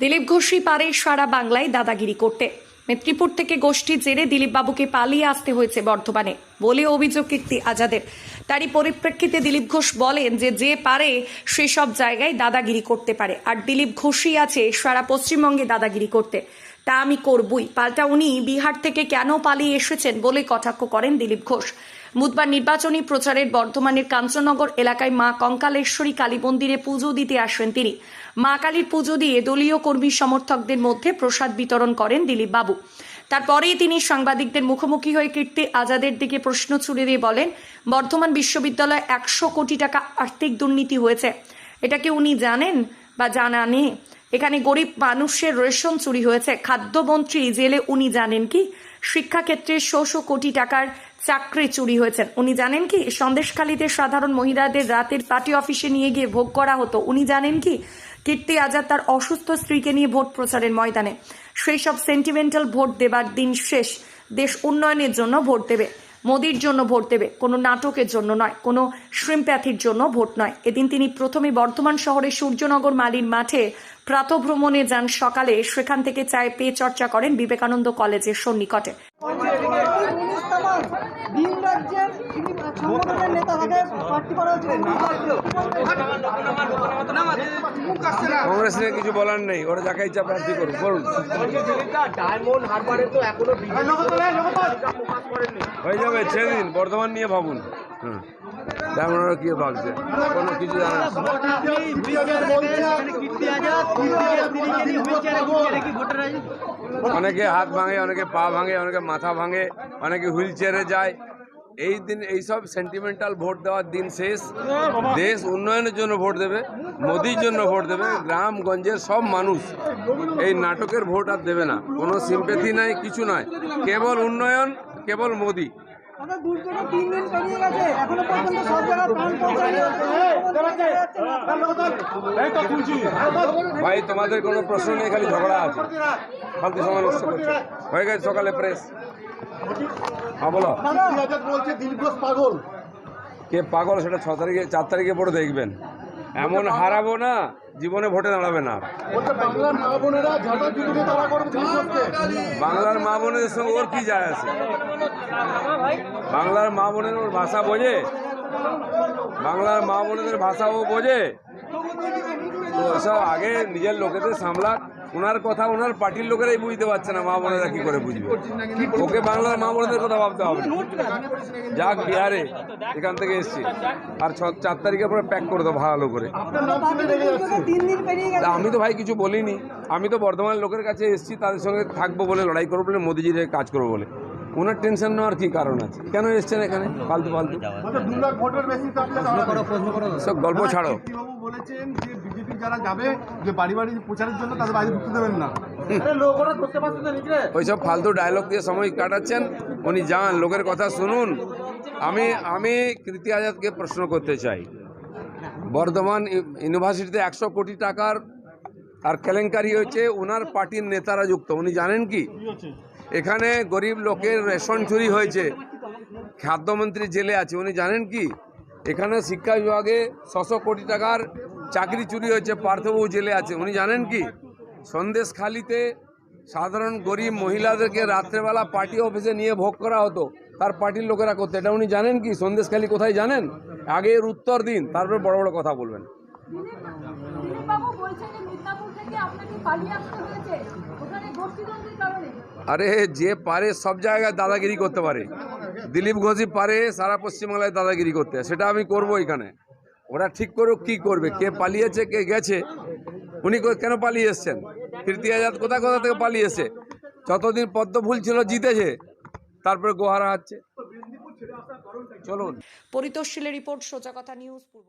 দিলীপ ঘোষই পারে সারা বাংলায় দাদাগিরি করতে। মেদিনীপুর থেকে গোষ্ঠী জেরে দিলীপ বাবুকে পালিয়ে আসতে হয়েছে বর্ধমানে। বলে অভিযোগ কীর্তি আজাদের। তারই পরিপ্রেক্ষিতে দিলীপ ঘোষ বলেন যে যে পারে সেসব জায়গায় দাদাগিরি করতে পারে। আর দিলীপ ঘোষই আছে সারা পশ্চিমবঙ্গে দাদাগিরি করতে। তা আমি করবই। পাল্টা উনি বিহার থেকে কেন পালিয়ে এসেছেন বলে কটাক্ষ করেন দিলীপ ঘোষ। বুধবার নির্বাচনী প্রচারের বর্ধমানের কাঞ্চননগর এলাকায় মা কঙ্কালেশ্বরী কালী মন্দিরে পুজো দিতে আসেন তিনি। মা কালীর পুজো দিয়ে দলীয় কর্মী সমর্থকদের মধ্যে প্রসাদ বিতরণ করেন দিলীপ বাবু। তারপরেই তিনি সাংবাদিকদের মুখোমুখি হয়ে কীর্তি আজাদের দিকে প্রশ্ন ছুড়ে দিয়ে বলেন, বর্ধমান বিশ্ববিদ্যালয়ে একশো কোটি টাকা আর্থিক দুর্নীতি হয়েছে। এটা কি উনি জানেন বা জানা নেই এখানে গরিব মানুষের রেশন চুরি হয়েছে। খাদ্যমন্ত্রী জেলে উনি জানেন কি? শিক্ষাক্ষেত্রে শো কোটি টাকার চাকরি চুরি হয়েছেন। উনি জানেন কি, সন্দেশখালীতে সাধারণ মহিলাদের রাতের পার্টি অফিসে নিয়ে গিয়ে ভোগ করা হতো। উনি জানেন কি, কীর্তি আজাদ তার অসুস্থ স্ত্রীকে নিয়ে ভোট প্রচারের ময়দানে। সেই সব সেন্টিমেন্টাল ভোট দেবার দিন শেষ। দেশ উন্নয়নের জন্য ভোট দেবে। মোদির জন্য ভোট দেবে। কোনো নাটকের জন্য নয়, কোনো শ্রিমপ্যাথির জন্য ভোট নয়। এদিন তিনি প্রথমে বর্ধমান শহরের সূর্যনগর মালির মাঠে প্রাতভ্রমণে যান সকালে। সেখান থেকে চায় পেয়ে চর্চা করেন বিবেকানন্দ কলেজের সন্নিকটে। রাজ্যের যিনি সংগঠনের নেতা তাকে প্রার্থী করা হয়েছিল কংগ্রেস নিয়ে কিছু বলার নেই, ওরা যাকে ইচ্ছা প্রার্থী করুন বলুন। ডায়মন্ড হারবারে তো এখনও হয়ে যাবে, ছেড়ে দিন, বর্ধমান নিয়ে ভাবুন। কি ভাবছে। কোনো কিছু অনেকে হাত ভাঙে, অনেকে পা ভাঙে, অনেকে মাথা ভাঙে, অনেকে হুইল চেয়ারে যায়। এই দিন এইসব সেন্টিমেন্টাল ভোট দেওয়ার দিন শেষ। দেশ উন্নয়নের জন্য ভোট দেবে মোদির জন্য ভোট দেবে গ্রামগঞ্জের সব মানুষ এই নাটকের ভোট আর দেবে না। কোনো সিম্পেথি নাই কিছু নয় কেবল উন্নয়ন কেবল মোদি। ভাই তোমাদের কোনো প্রশ্ন নেই খালি ঝগড়া আছে। ফালতু সময় নষ্ট করছে। হয়ে গেছে সকালে প্রেস হ্যাঁ বলো। বলছে দিলীপ পাগল? কে পাগল সেটা ছ তারিখে চার তারিখে পরে দেখবেন। এমন হারাবো না জীবনে ভোটে দাঁড়াবে না। বাংলার মা বোনেরা সঙ্গে ওর কি যায় আছে? বাংলার মা বোনের ওর ভাষা বোঝে? বাংলার মা বোনেদের ভাষা ও বোঝে? তো এসব আগে নিজের লোকেদের সামলাক। ওনার কথা ওনার পার্টির লোকেরাই বুঝতে পারছে না, মা বোনেরা কি করে বুঝবে? ওকে বাংলার মা বোনেদের কথা ভাবতে হবে। যাক, বিহারে, এখান থেকে এসছি। আর ছ- চার তারিখের পরে প্যাক করে দেবো ভালো করে। আমি তো ভাই কিছু বলিনি। আমি তো বর্ধমান লোকের কাছে এসছি, তাদের সঙ্গে থাকব বলে, লড়াই করব বলে, মোদিজির কাজ করব বলে। ওনার টেনশন নেওয়ার কি কারণ আছে? কেন এসছেন এখানে? ফালতু ফালতু। আপনারা সব গল্প ছাড়ো। বাবু বলেছেন যে বিজেপি যারা যাবে যে বাড়ি বাড়ি প্রচারের জন্য তাদের বাড়ি ঢুকতে দেবেন না। ওইসব ফালতু ডায়লগ দিয়ে সময় কাটাচ্ছেন। উনি যান লোকের কথা শুনুন। আমি আমি কৃতি আজাদকে প্রশ্ন করতে চাই। বর্ধমান ইউ- ইউনিভার্সিটিতে একশো কোটি টাকার আর কেলেঙ্কারি হয়েছে ওনার পার্টির নেতারা যুক্ত। উনি জানেন কি? এখানে গরিব লোকের রেশন চুরি হয়েছে। খাদ্যমন্ত্রী জেলে আছে, উনি জানেন কি? এখানে শিক্ষা বিভাগে ছশো কোটি টাকার চাকরি চুরি হয়েছে, পার্থবাবু জেলে আছে, উনি জানেন কি? সন্দেশখালিতে সাধারণ গরিব মহিলাদেরকে রাত্রেবেলা পার্টি অফিসে নিয়ে ভোগ করা হতো, তার পার্টির লোকেরা করতো। এটা উনি জানেন কি? সন্দেশখালি কোথায় জানেন? আগে এর উত্তর দিন, তারপরে বড় বড় কথা বলবেন। পালিয়ে আসতে হয়েছে। আরে যে পারে সব জায়গায় দাদাগিরি করতে পারে। দিলীপ ঘোষই পারে, সারা পশ্চিমবাংলায় দাদাগিরি করতে। সেটা আমি করব এখানে। ওরা ঠিক করুক, কি করবে? কে পালিয়েছে, কে গেছে? উনি কেন পালিয়ে এসছেন? কীর্তি আজাদ কোথা কোথা থেকে পালিয়ে যতদিন পদ্ম ভুল ছিল, জিতেছে। তারপরে গোহারা হচ্ছে চলুন। পরিতোষশীলের রিপোর্ট, সোজা কথা, নিউজ পূর্ব